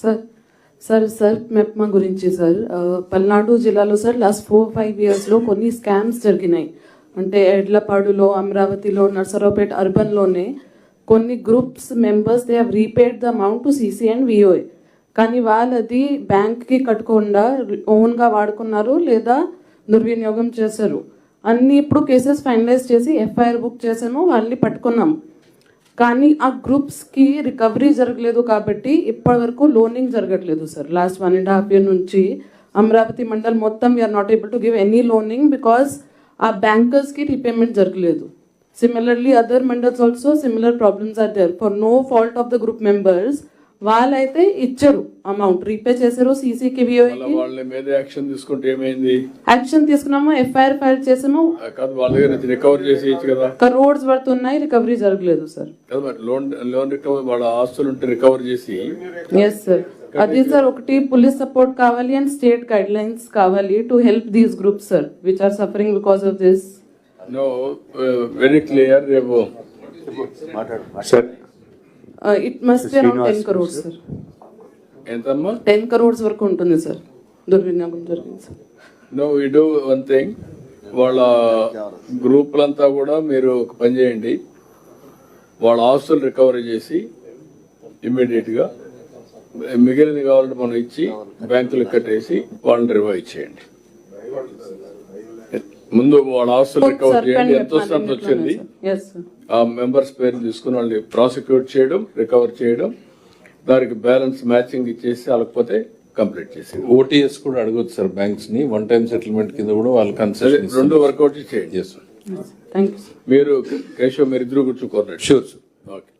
Sir sir sir MEPMA గురించి sir. Palnadu జిల్లాలో sir last four five ఇయర్స్లో కొన్ని స్కామ్స్ జరిగినాయి. అంటే ఎడ్లపాడులో అమరావతిలో నర్సరావుపేట అర్బన్లోనే కొన్ని groups members they have repaid the amount to CC and VOA కానీ వాళ్ళది బ్యాంక్కి కట్టకుండా ఓన్గా వాడుకున్నారు లేదా దుర్వినియోగం చేశారు. అన్నీ ఇప్పుడు కేసెస్ ఫైనలైజ్ చేసి ఎఫ్ఐఆర్ బుక్ చేసాము వాళ్ళని పట్టుకున్నాం. కానీ ఆ గ్రూప్స్కి రికవరీ జరగలేదు కాబట్టి ఇప్పటి వరకు లోనింగ్ జరగట్లేదు sir last one and half year నుంచి అమరావతి మండల్ మొత్తం we are not able to give any loaning because ఆ బ్యాంకర్స్కి రీపేమెంట్ జరగలేదు. Similarly other mandals also similar problems are there for no fault of the group members వాళ్ళైతే ఇచ్చారు amount repay చేశారు సీసీకి వాళ్ళ మీద యాక్షన్ తీసుకుంటే ఏమైంది? యాక్షన్ తీసుకున్నాము? ఎఫ్ఐఆర్ ఫైల్ చేసాము? వాళ్ళ దగ్గర రికవర్ చేసి ఇచ్చు కదా. కరోడ్స్ వర్త్ ఉన్నాయి రికవరీ జరగలేదు సార్ లోన్ లోన్ రికవర్ వాళ్ళ ఆస్తులు ఉంటే రికవర్ చేసి. ఎస్ సార్ అది సార్ ఒకటి పోలీస్ సపోర్ట్ కావాలి అండ్ స్టేట్ గైడ్ లైన్స్ కావాలి to help these groups sir which are suffering because of this no very clear రేపు sir it must be around ten crores sir ఎంతమ్మా? Ten crores వరకు ఉంటుంది sir దుర్వినియోగం జరిగింది sir no we do one thing వాళ్ళ గ్రూపులంతా కూడా మీరు ఒక పని చేయండి. వాళ్ళ ఆస్తులు రికవరీ చేసి ఇమ్మీడియట్గా మిగిలినది కావాలంటే మనం ఇచ్చి బ్యాంకులకు కట్టేసి వాళ్ళని రివైవ్ చేయండి. ముందు వాళ్ళ ఆస్తులు రికవర్ చేయండి. ఎంత అంత వచ్చింది. ఆ మెంబర్స్ పేరు తీసుకుని వాళ్ళని ప్రాసిక్యూట్ చేయడం రికవర్ చేయడం దానికి బ్యాలెన్స్ మ్యాచింగ్ ఇచ్చేసి వాళ్ళకపోతే కంప్లీట్ చేసి ఓటీఎస్ కూడా అడగొచ్చు సార్ బ్యాంక్స్ని. వన్ టైం సెటిల్మెంట్ కింద కూడా వాళ్ళు కన్సెషన్ రెండు వర్కౌట్ చేయండి. మీరు కేశవ్ మీరు ఇద్దరు కూర్చోకోరండి షూర్ సార్ ఓకే